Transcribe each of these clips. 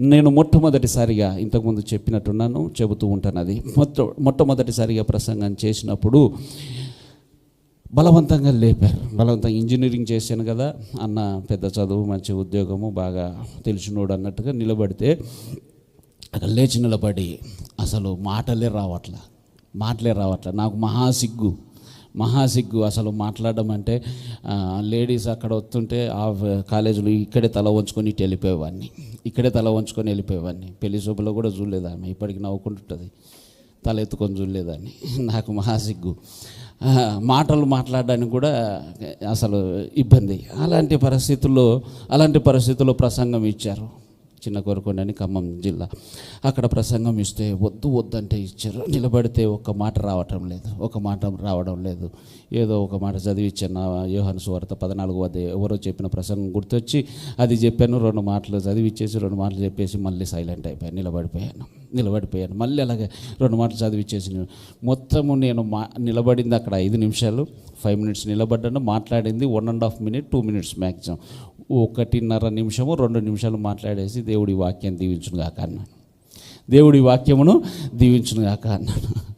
నేను మొట్టమొదటిసారిగా ఇంతకుముందు చెప్పినట్టున్నాను చెబుతూ ఉంటాను అది. మొట్ట మొట్టమొదటిసారిగా ప్రసంగం చేసినప్పుడు బలవంతంగా లేపారు. బలవంతంగా ఇంజనీరింగ్ చేశాను కదా అన్న పెద్ద చదువు మంచి ఉద్యోగము బాగా తెలిసినోడు అన్నట్టుగా నిలబడితే అక్కడ లేచి నిలబడి అసలు మాటలే రావట్లా మాటలే రావట్లా. నాకు మహాసిగ్గు. మహాసిగ్గు అసలు మాట్లాడడం అంటే లేడీస్ అక్కడ వస్తుంటే ఆ కాలేజీలో ఇక్కడే తల వంచుకొని ఇటు వెళ్ళిపోయేవాడిని. ఇక్కడే తల వంచుకొని వెళ్ళిపోయేవాడిని. పెళ్ళి శుభలో కూడా చూడలేదు ఆమె. ఇప్పటికి నవ్వుకుంటుంటుంది. తల ఎత్తుకొని చూడలేదని నాకు మహాసిగ్గు. మాటలు మాట్లాడడానికి కూడా అసలు ఇబ్బంది. అలాంటి పరిస్థితుల్లో అలాంటి పరిస్థితుల్లో ప్రసంగం ఇచ్చారు. చిన్న కోరుకోండి అని ఖమ్మం జిల్లా. అక్కడ ప్రసంగం ఇస్తే వద్దు వద్దంటే ఇచ్చారు. నిలబడితే ఒక్క మాట రావటం లేదు. ఒక మాట రావడం లేదు. ఏదో ఒక మాట చదివించిన యోహన్ సువార్త పద్నాలుగు వద్ద ఎవరో చెప్పిన ప్రసంగం గుర్తొచ్చి అది చెప్పాను. రెండు మాటలు చదివిచ్చేసి రెండు మాటలు చెప్పేసి మళ్ళీ సైలెంట్ అయిపోయాను. నిలబడిపోయాను. నిలబడిపోయాను. మళ్ళీ అలాగే రెండు మాటలు చదివిచ్చేసి మొత్తము నేను మా నిలబడింది అక్కడ ఐదు నిమిషాలు. ఫైవ్ మినిట్స్ నిలబడ్డాను. మాట్లాడింది one and half minute two minutes maximum ఒకటిన్నర నిమిషము రెండు నిమిషాలు మాట్లాడేసి దేవుడి వాక్యం దీవించును కాక అన్నాను. దేవుడి వాక్యమును దీవించును కాక అన్నాను.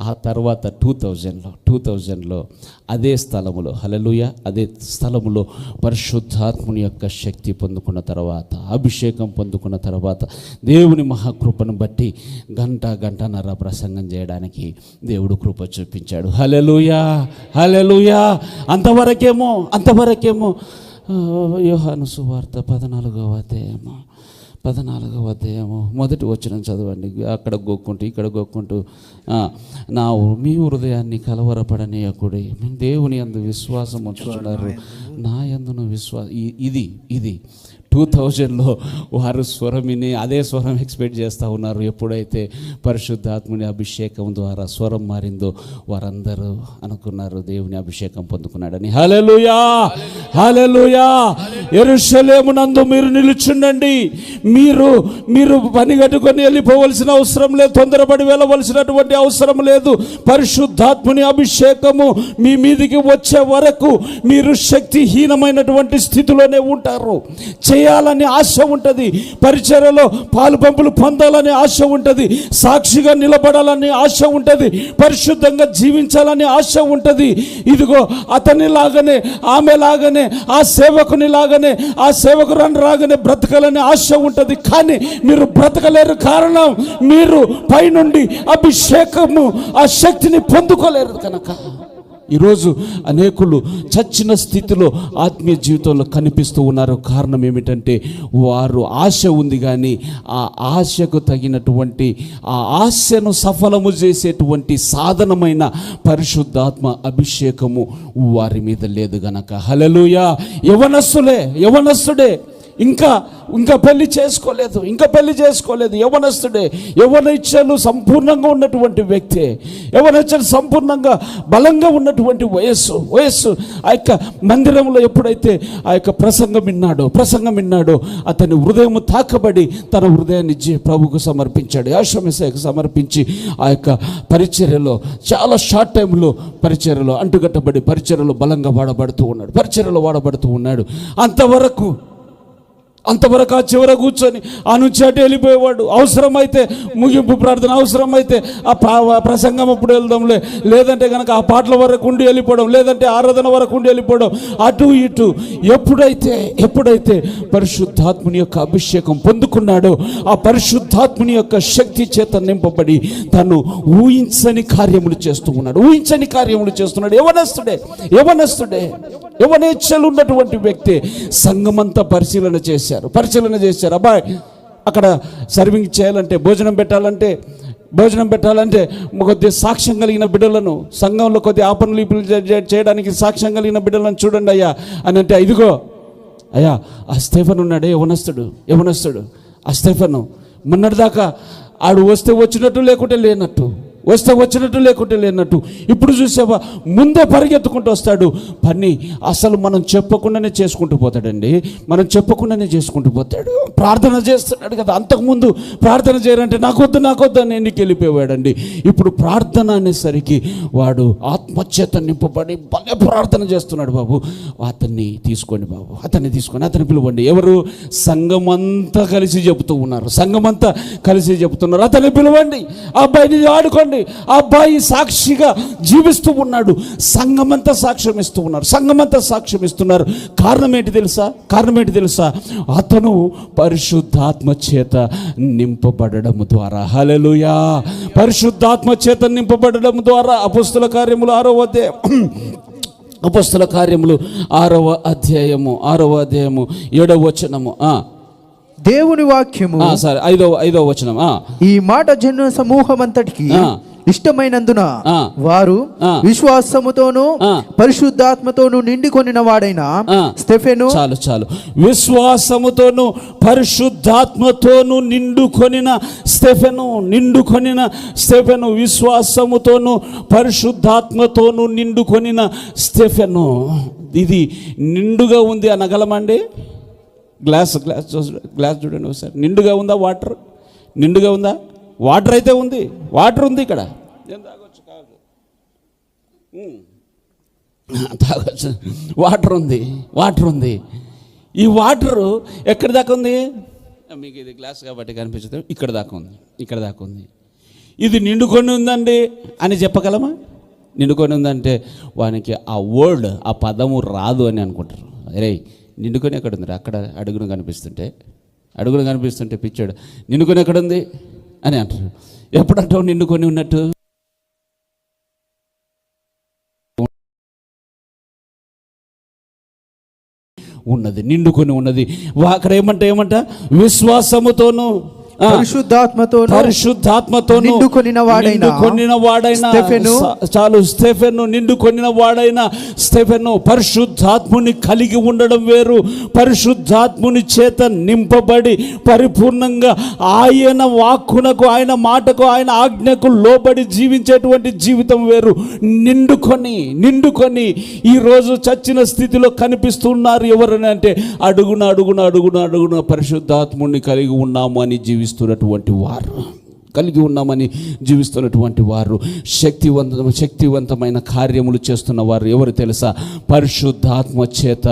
ఆ తర్వాత టూ థౌజండ్లో టూ థౌజండ్లో అదే స్థలములో హలలుయ అదే స్థలములో పరిశుద్ధాత్ముని యొక్క శక్తి పొందుకున్న తర్వాత అభిషేకం పొందుకున్న తర్వాత దేవుని మహాకృపను బట్టి గంట గంటన్నర ప్రసంగం చేయడానికి దేవుడు కృప చూపించాడు. హలలుయా హలలుయా అంతవరకేమో అంతవరకేమో యోహాను సువార్త పద్నాలుగవ అధ్యాయము. పద్నాలుగవ అధ్యాయము. మొదటి వచ్చిన చదవండి. అక్కడ గోక్కుంటూ ఇక్కడ గోక్కుంటూ నా మీ హృదయాన్ని కలవరపడనీయకుడి దేవుని అందు విశ్వాసం ఉంచుతున్నారు నా యందును విశ్వాస ఇది ఇది. టూ థౌజండ్లో వారు స్వరమిని అదే స్వరం ఎక్స్పెక్ట్ చేస్తూ ఉన్నారు. ఎప్పుడైతే పరిశుద్ధాత్ముని అభిషేకం ద్వారా స్వరం మారిందో వారందరూ అనుకున్నారు దేవుని అభిషేకం పొందుకున్నాడని. హలలుయా హలలుయా ఎరుషలేమునందు మీరు నిలుచుండండి. మీరు మీరు పని కట్టుకొని వెళ్ళిపోవలసిన అవసరం లేదు తొందరపడి వెళ్ళవలసినటువంటి అవసరం లేదు. పరిశుద్ధాత్ముని అభిషేకము మీ మీదికి వచ్చే వరకు మీరు శక్తి శక్తిహీనమైనటువంటి స్థితిలోనే ఉంటారు. చేయాలని ఆశ ఉంటుంది. పరిచర్యలో పాలు పంపులు పొందాలనే ఆశ ఉంటుంది. సాక్షిగా నిలబడాలని ఆశ ఉంటుంది. పరిశుద్ధంగా జీవించాలని ఆశ ఉంటుంది. ఇదిగో అతని లాగానే ఆమె లాగానే ఆ సేవకుని లాగానే ఆ సేవకురాని లాగానే బ్రతకాలని ఆశ ఉంటుంది. కానీ మీరు బ్రతకలేరు కారణం మీరు పైనుండి అభిషేకము ఆ శక్తిని పొందుకోలేరు కనుక. ఈరోజు అనేకులు చచ్చిన స్థితిలో ఆత్మీయ జీవితంలో కనిపిస్తూ ఉన్నారు. కారణం ఏమిటంటే వారు ఆశ ఉంది కానీ ఆ ఆశకు తగినటువంటి ఆ ఆశను సఫలము చేసేటువంటి సాధనమైన పరిశుద్ధాత్మ అభిషేకము వారి మీద లేదు గనక. హలలుయా యవనస్సులే యవనస్సుడే ఇంకా ఇంకా పెళ్ళి చేసుకోలేదు ఇంకా పెళ్ళి చేసుకోలేదు. యవనస్తుడే యవన ఇచ్చలు సంపూర్ణంగా ఉన్నటువంటి వ్యక్తి. యవనచ్చలు సంపూర్ణంగా బలంగా ఉన్నటువంటి వయస్సు వయస్సు. ఆ యొక్క మందిరంలో ఎప్పుడైతే ఆ యొక్క ప్రసంగం విన్నాడో ప్రసంగం విన్నాడో అతని హృదయం తాకబడి తన హృదయాన్ని జీ- ప్రభుకు సమర్పించాడు. యాశ్వమేశకు సమర్పించి ఆ యొక్క పరిచర్యలో చాలా షార్ట్ టైంలో పరిచర్యలో అంటుకట్టబడి పరిచర్యలో బలంగా వాడబడుతూ ఉన్నాడు పరిచర్యలో వాడబడుతూ ఉన్నాడు. అంతవరకు అంతవరకు ఆ చివర కూర్చొని ఆ నుంచి అటు వెళ్ళిపోయేవాడు. అవసరమైతే ముగింపు ప్రార్థన అవసరమైతే ఆ ప్రా ప్రసంగం అప్పుడు వెళ్దాంలే. లేదంటే కనుక ఆ పాటల వరకు ఉండి వెళ్ళిపోవడం లేదంటే ఆరాధన వరకు ఉండి వెళ్ళిపోవడం అటు ఇటు. ఎప్పుడైతే ఎప్పుడైతే పరిశుద్ధాత్ముని యొక్క అభిషేకం పొందుకున్నాడో ఆ పరిశుద్ధాత్ముని యొక్క శక్తి చేత నింపబడి తను ఊహించని కార్యములు చేస్తూ ఉన్నాడు. ఊహించని కార్యములు చేస్తున్నాడు. యవనస్తుడే యవనస్తుడే. యవనేచ్ఛలు ఉన్నటువంటి వ్యక్తి సంఘమంతా పరిశీలన చేశారు పరిశీలన చేశారు. అబ్బాయి అక్కడ సర్వింగ్ చేయాలంటే భోజనం పెట్టాలంటే భోజనం పెట్టాలంటే కొద్ది సాక్ష్యం కలిగిన బిడ్డలను సంఘంలో కొద్ది ఆపణలు చేయడానికి సాక్ష్యం కలిగిన బిడ్డలను చూడండి అయ్యా అని అంటే ఇదిగో అయ్యా ఆ స్టేఫన్ ఉన్నాడే యవనస్తుడు యవనస్తుడు ఆ స్టేఫను మొన్నటిదాకా ఆడు వస్తే వచ్చినట్టు లేకుంటే లేనట్టు. వస్తే వచ్చినట్టు లేకుంటే లేనట్టు. ఇప్పుడు చూసావా? ముందే పరిగెత్తుకుంటూ వస్తాడు. పని అసలు మనం చెప్పకుండానే చేసుకుంటూ పోతాడండి. మనం చెప్పకుండానే చేసుకుంటూ పోతాడు. ప్రార్థన చేస్తున్నాడు కదా. అంతకుముందు ప్రార్థన చేయాలంటే నాకొద్దు నాకొద్దు అని ఎన్నికి వెళ్ళిపోయాడండి ఇప్పుడు ప్రార్థన అనేసరికి వాడు ఆత్మచేత నింపబడి భలే ప్రార్థన చేస్తున్నాడు బాబు. అతన్ని తీసుకోండి బాబు. అతన్ని తీసుకొని అతన్ని పిలవండి. ఎవరు? సంఘమంతా కలిసి చెబుతూ ఉన్నారు. సంఘమంతా కలిసి చెబుతున్నారు. అతన్ని పిలవండి. ఆ అబ్బాయిని ఆడుకోండి. ఆ అబ్బాయి సాక్షిగా జీవిస్తూ ఉన్నాడు. సంఘమంతా సాక్ష్యం ఇస్తూ ఉన్నారు. సంఘమంతా సాక్ష్యం ఇస్తున్నారు కారణం ఏంటి తెలుసా? కారణం ఏంటి తెలుసా? అతను పరిశుద్ధాత్మ చేత నింపబడడం ద్వారా. హలలుయా పరిశుద్ధాత్మ చేత నింపబడడం ద్వారా అపుస్తుల కార్యములు ఆరో అధ్యాయం. అపస్తుల కార్యములు ఆరవ అధ్యాయము ఆరవ అధ్యాయము ఏడవ వచనము. దేవుని వాక్యము సరే ఐదవ ఐదవ వచనం ఈ మాట జన సమూహమంతటికి ఆ. ఇష్టమైనందున. వారు. విశ్వాసముతోను. పరిశుద్ధాత్మతోను నిండి కొనిన వాడైన. స్టెఫెను చాలు చాలు విశ్వాసముతోను పరిశుద్ధాత్మతోను నిండుకొనిన స్టెఫెను నిండుకొనిన స్టెఫెను విశ్వాసముతోను పరిశుద్ధాత్మతోను నిండుకొనిన స్టెఫెను ఇది నిండుగా ఉంది అనగలమండి గ్లాస్ గ్లాస్ గ్లాస్ చూడండి ఒకసారి. నిండుగా ఉందా వాటర్? నిండుగా ఉందా? వాటర్ అయితే ఉంది. వాటర్ ఉంది ఇక్కడ. నేను తాగొచ్చు? కాదు. తాగొచ్చు. వాటర్ ఉంది. వాటర్ ఉంది. ఈ వాటరు ఎక్కడి దాకా ఉంది? మీకు ఇది గ్లాస్ కాబట్టి కనిపించదు ఇక్కడ దాకా ఉంది. ఇక్కడ దాకా ఉంది. ఇది నిండుకొని ఉందండి అని చెప్పగలమా? నిండుకొని ఉందంటే వానికి ఆ వర్డ్ ఆ పదము రాదు అని అనుకుంటారు. అరే నిండుకొని ఎక్కడ ఉంది అక్కడ అడుగును కనిపిస్తుంటే అడుగును కనిపిస్తుంటే పిచ్చాడు నిండుకొని ఎక్కడ ఉంది అని అంటారు. ఎప్పుడంటావు నిండుకొని ఉన్నట్టు? ఉన్నది నిండుకొని ఉన్నది. వా- అక్కడ ఏమంట ఏమంట? విశ్వాసముతోను ఆ, పరిశుద్ధాత్మతోను పరిశుద్ధాత్మతో నిండుకొనిన వాడైన కొనిన వాడైన. చాలు స్టెఫెను నిండు కొనిన వాడైన. స్టెఫెను పరిశుద్ధాత్ముని కలిగి ఉండడం వేరు. పరిశుద్ధాత్ముని చేత నింపబడి పరిపూర్ణంగా ఆయన వాక్కునకు ఆయన మాటకు ఆయన ఆజ్ఞకు లోబడి జీవించేటువంటి జీవితం వేరు. నిండుకొని నిండుకొని ఈరోజు చచ్చిన స్థితిలో కనిపిస్తున్నారు ఎవరని అంటే అడుగున అడుగున అడుగున అడుగున పరిశుద్ధాత్ముని కలిగి ఉన్నాము అని జీవిస్తున్నటువంటి వారు కలిగి ఉన్నామని జీవిస్తున్నటువంటి వారు. శక్తివంత శక్తివంతమైన కార్యములు చేస్తున్న వారు ఎవరు తెలుసా? పరిశుద్ధాత్మ చేత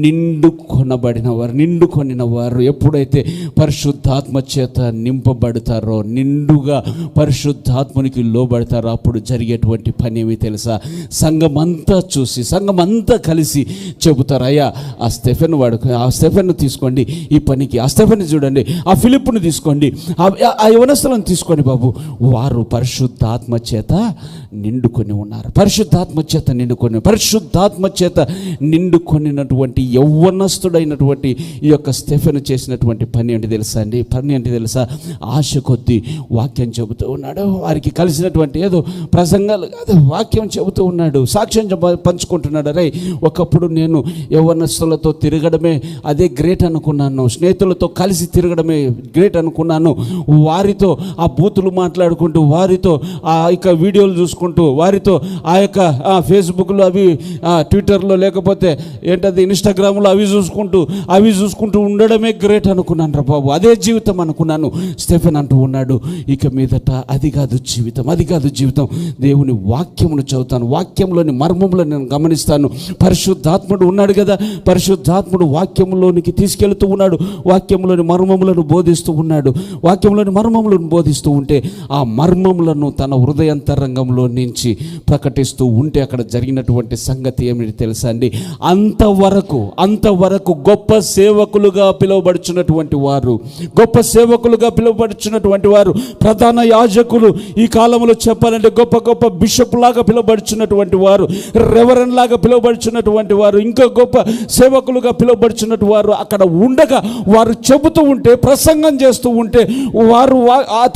నిండు కొనబడిన వారు నిండు కొనిన వారు ఎప్పుడైతే పరిశుద్ధాత్మ చేత నింపబడతారో నిండుగా పరిశుద్ధాత్మునికి లోబడతారో అప్పుడు జరిగేటువంటి పని ఏమి తెలుసా? సంఘమంతా చూసి సంఘమంతా కలిసి చెబుతారు అయ్యా ఆ స్టెఫెన్ వాడు ఆ స్టెఫెన్ తీసుకోండి ఈ పనికి ఆ స్టెఫెన్ చూడండి ఆ ఫిలిప్ను తీసుకోండి ఆ ఆ యవనస్తులను తీసుకోండి బాబు. వారు పరిశుద్ధాత్మ చేత నిండుకొని ఉన్నారు. పరిశుద్ధాత్మ చేత నిండుకొని పరిశుద్ధాత్మ చేత నిండుకొనినటువంటి యౌవనస్తుడైనటువంటి ఈ యొక్క స్టెఫెన్ చేసినటువంటి పని ఏంటి తెలుసా అండి? పని ఏంటి తెలుసా? ఆశ కొద్దీ వాక్యం చెబుతూ ఉన్నాడు. వారికి కలిసినటువంటి ఏదో ప్రసంగాలు కాదు వాక్యం చెబుతూ ఉన్నాడు. సాక్ష్యం పంచుకుంటున్నాడు. రే ఒకప్పుడు నేను యవ్వనస్తులతో తిరగడమే అదే గ్రేట్ అనుకున్నాను. స్నేహితులతో కలిసి తిరగడమే గ్రేట్ అనుకున్నాను. వారితో ఆ బూతులు మాట్లాడుకుంటూ వారితో ఆ యొక్క వీడియోలు చూసుకుంటూ వారితో ఆ యొక్క ఫేస్బుక్లో అవి ట్విట్టర్లో లేకపోతే ఏంటది ఇన్స్టాగ్రామ్లో అవి చూసుకుంటూ అవి చూసుకుంటూ ఉండడమే గ్రేట్ అనుకున్నాను రా బాబు. అదే జీవితం అనుకున్నాను. స్టెఫెన్ అంటూ ఉన్నాడు ఇక మీదట అది కాదు జీవితం అది కాదు జీవితం. దేవుని వాక్యమును చదువుతాను. వాక్యంలోని మర్మములను నేను గమనిస్తాను. పరిశుద్ధాత్ముడు ఉన్నాడు కదా. పరిశుద్ధాత్ముడు వాక్యంలోనికి తీసుకెళ్తూ ఉన్నాడు. వాక్యంలోని మర్మములను బోధిస్తూ ఉన్నాడు. వాక్యంలోని మర్మములను బోధిస్తూ ఉంటే ఆ మర్మములను తన హృదయంతరంగంలో నుంచి ప్రకటిస్తూ ఉంటే అక్కడ జరిగినటువంటి సంగతి ఏమిటి తెలుసా అండి? అంతవరకు అంతవరకు గొప్ప సేవకులుగా పిలువబడుచున్నటువంటి వారు గొప్ప సేవకులుగా పిలువబడుచున్నటువంటి వారు ప్రధాన యాజకులు ఈ కాలంలో చెప్పాలంటే గొప్ప గొప్ప బిషప్ లాగా పిలువబడుచున్నటువంటి వారు రెవరెన్ లాగా పిలువబడుచున్నటువంటి వారు ఇంకా గొప్ప సేవకులుగా పిలువబడుచున్నటువంటి వారు అక్కడ ఉండగా వారు చెబుతూ ఉంటే ప్రసంగం చేస్తూ ఉంటే వారు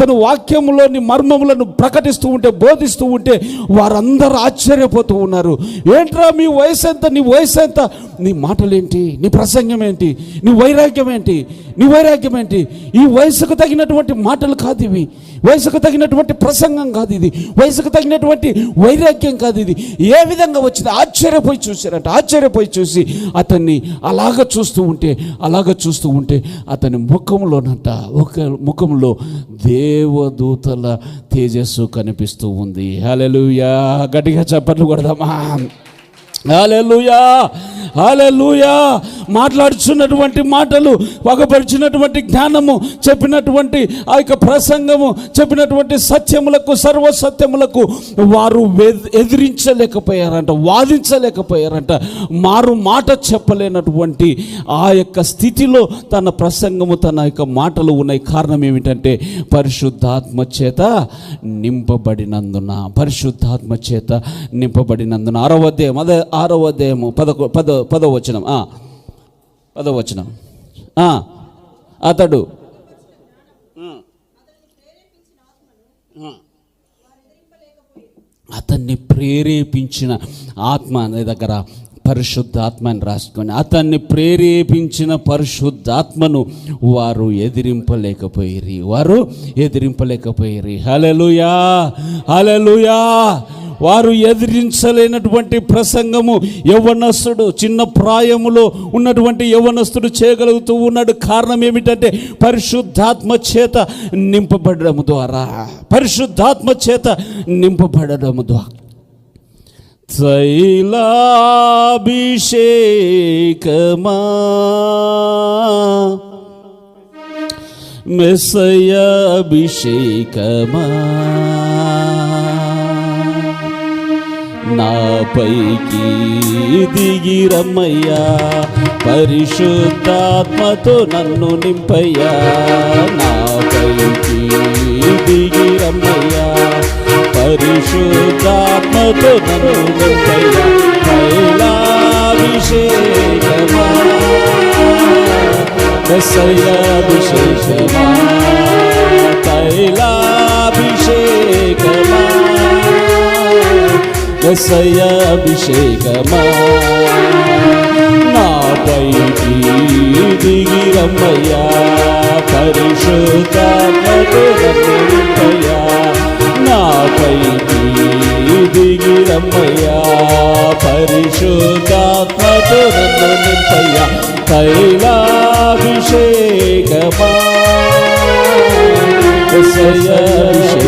అతను వాక్యంలోని మర్మములను ప్రకటిస్తూ ఉంటే బోధిస్తూ ఉంటే వారందరూ ఆశ్చర్యపోతూ ఉన్నారు. ఏంట్రా మీ వయసు ఎంత? నీ వయసు ఎంత? నీ మాటలేంటి? నీ ప్రసంగం ఏంటి నీ వైరాగ్యం ఏంటి నీ వైరాగ్యం ఏంటి ఈ వయసుకు తగినటువంటి మాటలు కాదు ఇవి. వయసుకు తగినటువంటి ప్రసంగం కాదు ఇది. వయసుకు తగినటువంటి వైరాగ్యం కాదు ఇది. ఏ విధంగా వచ్చింది ఆశ్చర్యపోయి చూశారంట. ఆశ్చర్యపోయి చూసి అతన్ని అలాగ చూస్తూ ఉంటే అలాగ చూస్తూ ఉంటే అతని ముఖంలోనంట ఒక ముఖంలో దేవదూతల తేజస్సు కనిపిస్తూ ఉంది. హల్లెలూయా! గట్టిగా చప్పట్లు కొడదామా? హాలెలుయా హాలూయా మాట్లాడుచున్నటువంటి మాటలు పగపరిచినటువంటి జ్ఞానము చెప్పినటువంటి ఆ యొక్క ప్రసంగము చెప్పినటువంటి సత్యములకు సర్వ సత్యములకు వారు ఎదిరించలేకపోయారంట వాదించలేకపోయారంట మారు మాట చెప్పలేనటువంటి ఆ యొక్క స్థితిలో తన ప్రసంగము తన యొక్క మాటలు ఉన్నాయి. కారణం ఏమిటంటే పరిశుద్ధాత్మ చేత నింపబడినందున పరిశుద్ధాత్మ చేత నింపబడినందున. ఆరవ అధ్యాయం అదే ఆరవ అధ్యాయము పదకొ పద పదో వచనం. ఆ, వచనం. అతడు. అతన్ని ప్రేరేపించిన ఆత్మ అనే దగ్గర పరిశుద్ధాత్మని రాసుకొని అతన్ని ప్రేరేపించిన పరిశుద్ధాత్మను వారు ఎదిరింపలేకపోయిరి. వారు ఎదిరింపలేకపోయిరి. హలలుయా హలలుయా వారు ఎదిరించలేనటువంటి ప్రసంగము యవనస్తుడు చిన్న ప్రాయములో ఉన్నటువంటి యవనస్తుడు చేయగలుగుతూ ఉన్నాడు. కారణం ఏమిటంటే పరిశుద్ధాత్మ చేత నింపబడడం ద్వారా. పరిశుద్ధాత్మ చేత నింపబడడం ద్వారా. తైలాభిషేకమా మెస్సయ పైకి నాపైకి దిగిరమ్మయ్యా పరిశుద్ధాత్మతో నన్ను నింపయ్యా. నా నాపైకి దిగిరమ్మయ్యా పరిశుద్ధాత్మతో నన్ను నింపయ్యా. తైలాభిషేకమా దశయాభిషేకమా కైలా దశయాభిషేకమా నాపైకి దిగిరమ్మయ్యా పరిశుద్ధాత్మతో నన్ను నాపైకి దిగిరమ్మయ్యా పరిశుద్ధాత్మతో నన్ను నింపయ్యా తైలాభిషేకమా? దశయాభిషేకమా